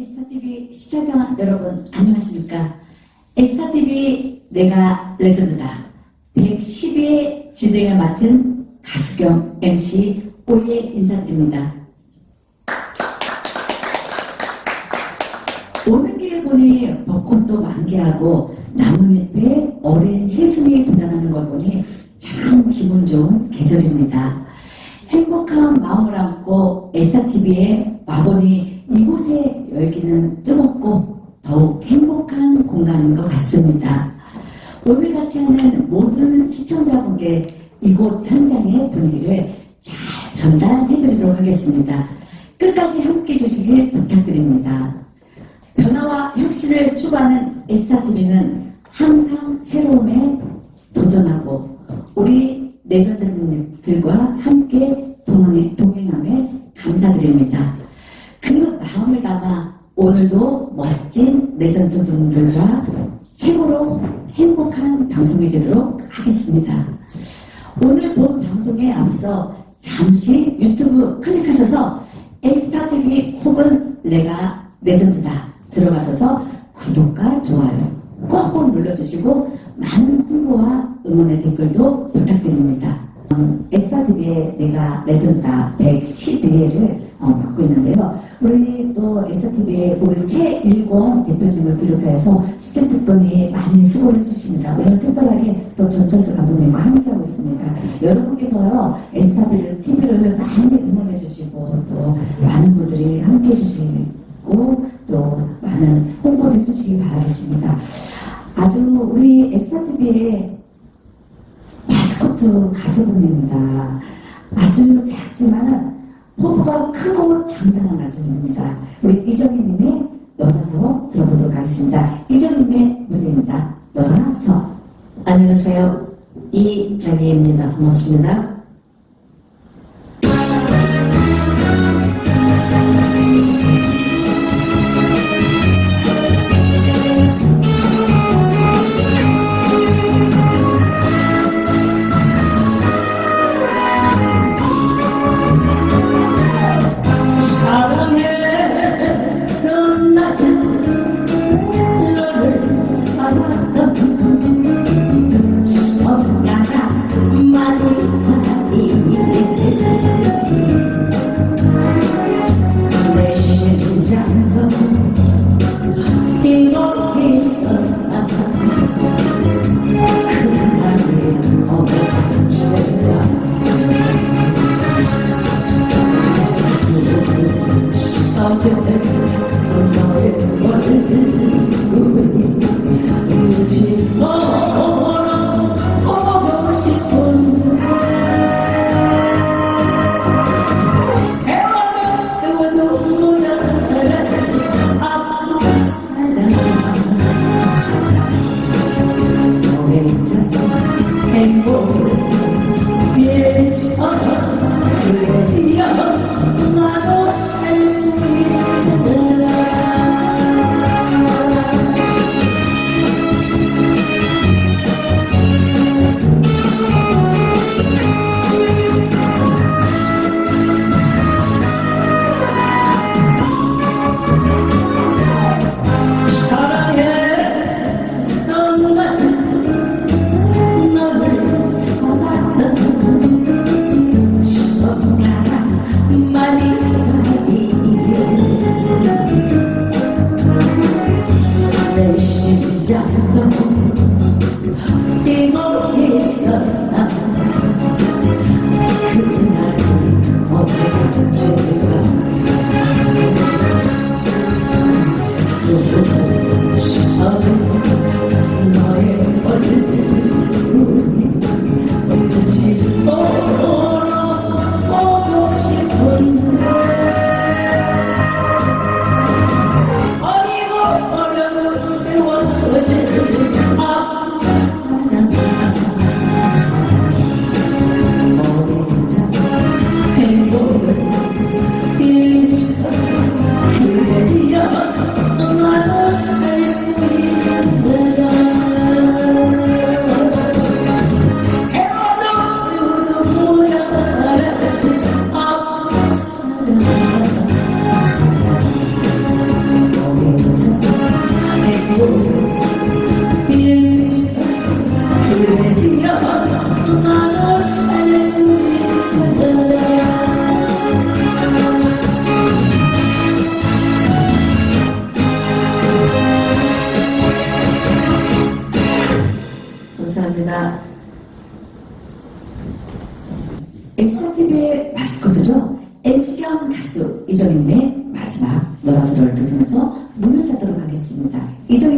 에스타TV 시청자 여러분 안녕하십니까? 에스타TV 내가 레전드다 110회 진행을 맡은 가수경 MC 오예 인사드립니다. 오는 길을 보니 벚꽃도 만개하고 나뭇잎에 어린 새순이 돋아나는 걸 보니 참 기분 좋은 계절입니다. 행복한 마음을 안고 에스타TV의 와보니 이곳에 열기는 뜨겁고 더욱 행복한 공간인 것 같습니다. 오늘 같이 하는 모든 시청자분께 이곳 현장의 분위기를 잘 전달해 드리도록 하겠습니다. 끝까지 함께 해주시길 부탁드립니다. 변화와 혁신을 추구하는 에스타TV는 항상 새로움에 도전하고 우리 오늘 본 방송에 앞서 잠시 유튜브 클릭하셔서 에스타TV 혹은 내가 레전드다 들어가셔서 구독과 좋아요 꼭꼭 눌러주시고 많은 홍보와 응원의 댓글도 부탁드립니다. 에스타TV의 내가 레전드다 112회를 맡고 있는데요. 우리 또 에스타TV의 우리 최일권 대표님을 비롯해서 스태프분이 많이 수고를 해주십니다. 오늘 특별하게 또 전철수 감독님과 함께하고 있습니다. 여러분께서요, 에스타TV를 TV를 많이 응원해 주시고 또 많은 분들이 함께 해주시고 또 많은 홍보도 해주시기 바라겠습니다. 아주 우리 에스타TV의 마스코트 가수분입니다. 아주 작지만 포부가 크고 당당한 가수입니다. 우리 이정희님의 너라서 들어보도록 하겠습니다. 이정희님의 무대입니다. 너라서 안녕하세요. 이정희입니다. 반갑습니다. TV의 마스코트죠. MC 겸 가수 이정현의 마지막 노라스를 들으면서 문을 닫도록 하겠습니다. 이정현